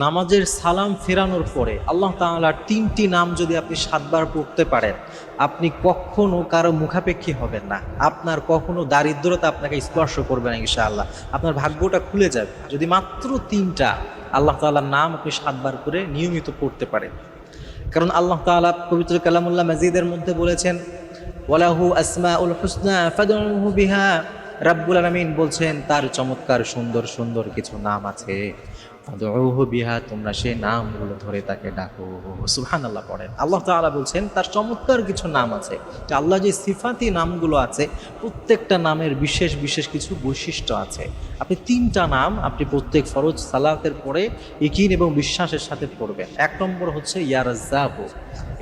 নামাজের সালাম ফেরানোর পরে আল্লাহ তাআলার তিনটি নাম যদি আপনি সাতবার পড়তে পারেন, আপনি কখনো কারও মুখাপেক্ষী হবেন না। আপনার কখনো দারিদ্রতা আপনাকে স্পর্শ করবে না ইনশাআল্লাহ। আপনার ভাগ্যটা খুলে যাবে। যদি মাত্র তিনটা আল্লাহ তাআলার নাম আপনি সাতবার করে নিয়মিত পড়তে পারেন। কারণ আল্লাহ তাআলা পবিত্র কালামুল্লাহ মাজিদের মধ্যে বলেছেন, ওয়ালাহু আসমাউল হুসনা ফাদউহু বিহা। রাব্বুল আলামিন বলছেন, তার চমৎকার, সুন্দর সুন্দর কিছু নাম আছে। বিহা, তোমরা সেই নামগুলো ধরে তাকে ডাকো। সুহান আল্লাহ পড়েন। আল্লাহ তাআলা বলছেন, তার চমৎকার কিছু নাম আছে। আল্লাহ যে সিফাতি নামগুলো আছে, প্রত্যেকটা নামের বিশেষ বিশেষ কিছু বৈশিষ্ট্য আছে। আপনি তিনটা নাম আপনি প্রত্যেক ফরজ সালাতের পরে, ইকিন এবং বিশ্বাসের সাথে পড়বেন। এক নম্বর হচ্ছে ইয়া রাজ্জাকু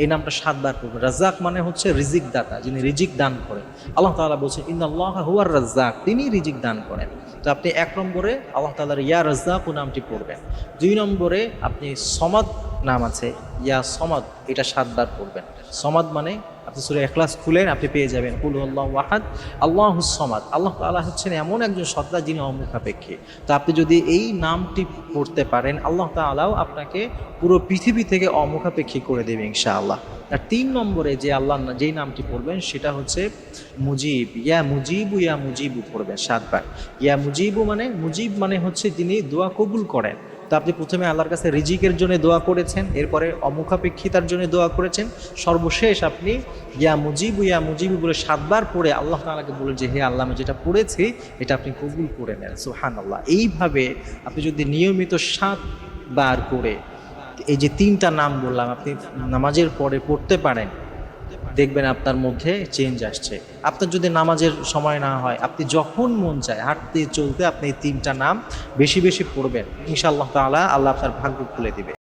এই নামটা সাতবার পড়বেন। রাজ্জাক মানে হচ্ছে রিজিক দাতা যিনি রিজিক দান করেন। আল্লাহ তালা বলছেন ইন্দাল্লাহ হুয়ার রাজ্জাক তিনি রিজিক দান করেন। তো আপনি এক নম্বরে আল্লাহ তালার ইয়া রাজ্জাকু নামটি পড়বেন। দুই নম্বরে আপনি সমাদ নাম আছে, ইয়া সমাদ, এটা সাতবার পড়বেন। সমাদ মানে আপনি সুরে এখলাস খুলেন, আপনি পেয়ে যাবেন। কুল আল্লাহ ওয়াহাদ আল্লাহ সমাদ। আল্লাহ তাআলা হচ্ছেন এমন একজন সত্তা যিনি অমুখাপেক্ষী। তো আপনি যদি এই নামটি পড়তে পারেন, আল্লাহ তাআলাও আপনাকে পুরো পৃথিবী থেকে অমুখাপেক্ষী করে দেবে ইনশাআল্লাহ। আর তিন নম্বরে যে আল্লাহ যেই নামটি পড়বেন, সেটা হচ্ছে মুজিব। ইয়া মুজিবু ইয়া মুজিবু পড়বেন সাতবার। ইয়া মুজিবু মানে মুজিব মানে হচ্ছে যিনি দোয়া কবুল করেন। তো আপনি প্রথমে আল্লাহর কাছে রিজিকের জন্য দোয়া করেছেন, এরপরে অমুখাপেক্ষিতার জন্য দোয়া করেছেন। সর্বশেষ আপনি ইয়া মুজিবু ইয়া মুজিবু বলে সাতবার পড়ে আল্লাহ তালাকে বলে যে, হে আল্লাহ, আমি যেটা পড়েছি, এটা আপনি কবুল করে নেন। সুহান আল্লাহ এইভাবে আপনি যদি নিয়মিত সাতবার করে এই যে তিনটা নাম বললাম, আপনি নামাজের পরে পড়তে পারেন দেখবেন আপনার মধ্যে চেঞ্জ আসছে। আপনার যদি নামাজের সময় না হয়, আপনি যখন মন চায় হাঁটতে চলতে আপনি এই তিনটা নাম বেশি বেশি পড়বেন। ইনশাআল্লাহ তালা আল্লাহ আপনার ভাগ্য খুলে দিবে।